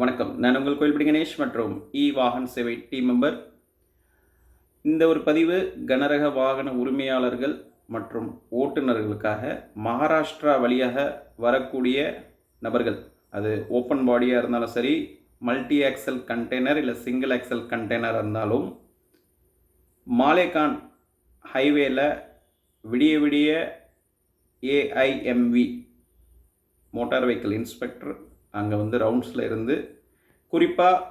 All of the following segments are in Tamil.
வணக்கம். நான் உங்கள் கோயில்படி கணேஷ் மற்றும் இ வாகன் சேவை டீம் மெம்பர் இந்த ஒரு பதிவு கனரக வாகன உரிமையாளர்கள் மற்றும் ஓட்டுநர்களுக்காக மகாராஷ்டிரா வழியாக வரக்கூடிய நபர்கள். அது ஓப்பன் பாடியாக இருந்தாலும் சரி மல்டி ஆக்சல் கண்டெய்னர் இல்லை சிங்கிள் ஆக்சல் கண்டெய்னர் இருந்தாலும் மாலேகான் ஹைவேல விடிய விடிய ஏஐஎம்வி மோட்டார் வெஹிக்கிள் இன்ஸ்பெக்டர் அங்கே வந்து ரவுண்ட்ஸில் இருந்து குறிப்பாக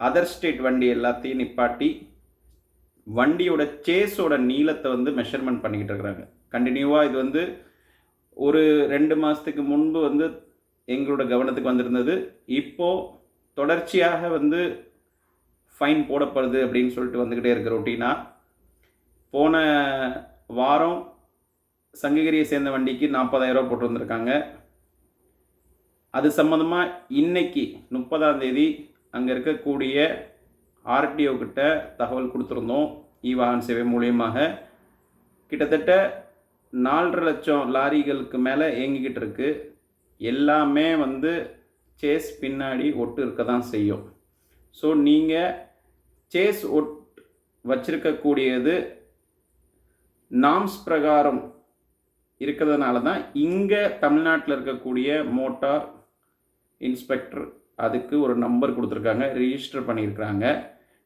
அதர் ஸ்டேட் வண்டி எல்லாத்தையும் நிப்பாட்டி வண்டியோட சேஸோட நீளத்தை வந்து மெஷர்மெண்ட் பண்ணிக்கிட்டு இருக்கிறாங்க கண்டினியூவாக இது வந்து ஒரு ரெண்டு மாதத்துக்கு முன்பு வந்து எங்களோட கவனத்துக்கு வந்திருந்தது. இப்போது தொடர்ச்சியாக வந்து ஃபைன் போடப்படுது அப்படின்னு சொல்லிட்டு வந்துக்கிட்டே இருக்கிற ரொட்டீனாக போன வாரம் சங்ககிரியை சேர்ந்த வண்டிக்கு நாற்பதாயிரரூவா போட்டு வந்திருக்காங்க. அது சம்மந்தமாக இன்னைக்கு முப்பதாம் தேதி அங்கே இருக்கக்கூடிய ஆர்டிஓ கிட்ட தகவல் கொடுத்துருந்தோம். இ வாகன் சேவை மூலியமாக. கிட்டத்தட்ட நாலரை லட்சம் லாரிகளுக்கு மேலே இயங்கிக்கிட்டு இருக்கு. எல்லாமே வந்து சேஸ் பின்னாடி ஒட்டு இருக்க தான் செய்யும். ஸோ நீங்கள் சேஸ் ஒட் வச்சிருக்கக்கூடியது நாம்ஸ் பிரகாரம் இருக்கிறதுனால தான் இங்கே தமிழ்நாட்டில் இருக்கக்கூடிய மோட்டார் இன்ஸ்பெக்டர் அதுக்கு ஒரு நம்பர் கொடுத்துருக்காங்க ரிஜிஸ்டர் பண்ணியிருக்கிறாங்க.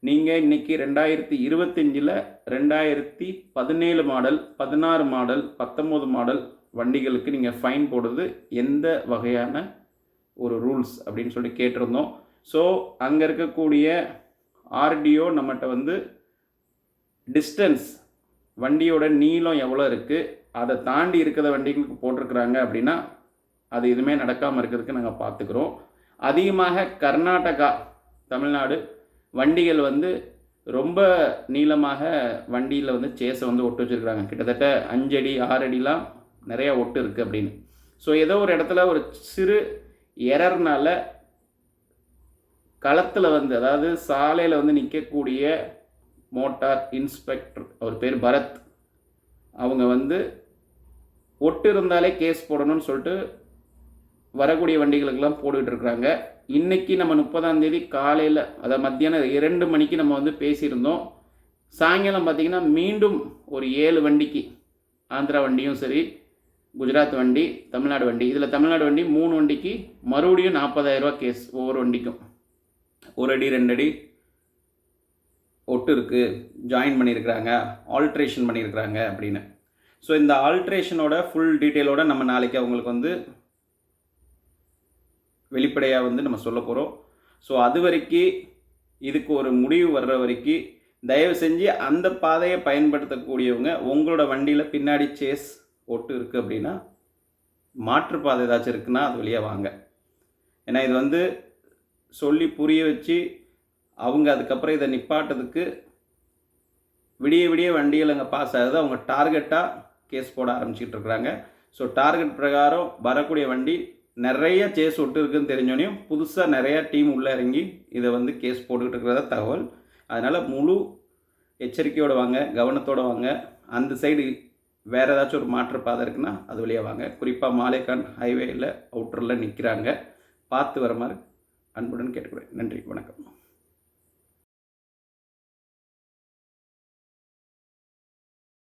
நீங்கள் இன்றைக்கி ரெண்டாயிரத்தி இருபத்தஞ்சில் ரெண்டாயிரத்தி பதினேழு மாடல் பதினாறு மாடல் பத்தொம்போது மாடல் வண்டிகளுக்கு நீங்கள் ஃபைன் போடுறது எந்த வகையான ஒரு ரூல்ஸ் அப்படின்னு சொல்லி கேட்டிருந்தோம். ஸோ அங்கே இருக்கக்கூடிய ஆர்டிஓ நம்மகிட்ட வந்து டிஸ்டன்ஸ் வண்டியோட நீளம் எவ்வளோ இருக்குது அதை தாண்டி இருக்கிற வண்டிகளுக்கு போட்டிருக்கிறாங்க அப்படின்னா அது எதுவுமே நடக்காமல் இருக்கிறதுக்கு நாங்கள் பார்த்துக்குறோம் அதிகமாக கர்நாடகா தமிழ்நாடு வண்டிகள் வந்து ரொம்ப நீளமாக வண்டியில் வந்து சேஸை வந்து ஒட்டு வச்சுருக்குறாங்க. கிட்டத்தட்ட அஞ்சடி ஆறடிலாம் நிறையா ஒட்டு இருக்குது அப்படின்னு. ஸோ ஏதோ ஒரு இடத்துல ஒரு சிறு எரர்னால களத்தில் வந்து அதாவது சாலையில் வந்து நிற்கக்கூடிய மோட்டார் இன்ஸ்பெக்டர் அவர் பேர் பரத் அவங்க வந்து ஒட்டு இருந்தாலே கேஸ் போடணும்னு சொல்லிட்டு வரக்கூடிய வண்டிகளுக்கெல்லாம் போட்டுக்கிட்டு இருக்கிறாங்க இன்றைக்கி நம்ம முப்பதாம் தேதி காலையில் அதாவது மத்தியானம் இரண்டு மணிக்கு நம்ம வந்து பேசியிருந்தோம். சாயங்காலம் பார்த்திங்கன்னா மீண்டும் ஒரு ஏழு வண்டிக்கு ஆந்திரா வண்டியும் சரி குஜராத் வண்டி தமிழ்நாடு வண்டி இதில் தமிழ்நாடு வண்டி மூணு வண்டிக்கு மறுபடியும் நாற்பதாயிரரூவா கேஸ் ஒவ்வொரு வண்டிக்கும். ஒரு அடி ரெண்டு அடி ஒட்டு இருக்குது ஜாயின் பண்ணியிருக்கிறாங்க ஆல்ட்ரேஷன் பண்ணியிருக்கிறாங்க அப்படின்னு. ஸோ இந்த ஆல்ட்ரேஷனோட ஃபுல் டீட்டெயிலோட நம்ம நாளைக்கு அவங்களுக்கு வந்து வெளிப்படையாக வந்து நம்ம சொல்ல போகிறோம் ஸோ அது வரைக்கும் இதுக்கு ஒரு முடிவு வர்ற வரைக்கும் தயவு செஞ்சு அந்த பாதையை பயன்படுத்தக்கூடியவங்க உங்களோட வண்டியில் பின்னாடி சேஸ் ஒட்டு இருக்குது அப்படின்னா மாற்றுப்பாதை ஏதாச்சும் இருக்குன்னா அது வழியாக வாங்க. ஏன்னா இது வந்து சொல்லி புரிய வச்சு அவங்க அதுக்கப்புறம் இதை நிப்பாட்டதுக்கு விடிய விடிய வண்டிகள் அங்கே பாஸ் ஆகுது. அவங்க டார்கெட்டாக கேஸ் போட ஆரம்பிச்சிக்கிட்டு இருக்கிறாங்க. ஸோ டார்கெட் பிரகாரம் வரக்கூடிய வண்டி நிறைய சேஸ் ஒட்டு இருக்குன்னு தெரிஞ்சோடனே புதுசாக நிறையா டீம் உள்ளே இறங்கி இதை வந்து கேஸ் போட்டுக்கிட்டு இருக்கிறத தகவல். அதனால் முழு எச்சரிக்கையோடு வாங்க கவனத்தோடு வாங்க. அந்த சைடு வேறு ஏதாச்சும் ஒரு மாற்று பாதை இருக்குன்னா அது வழியாக வாங்க. குறிப்பாக மாலேகான் ஹைவேயில் அவுட்டரில் நிற்கிறாங்க பார்த்து வர மாதிரி அன்புடன் கேட்டுக்கிறேன். நன்றி வணக்கம்.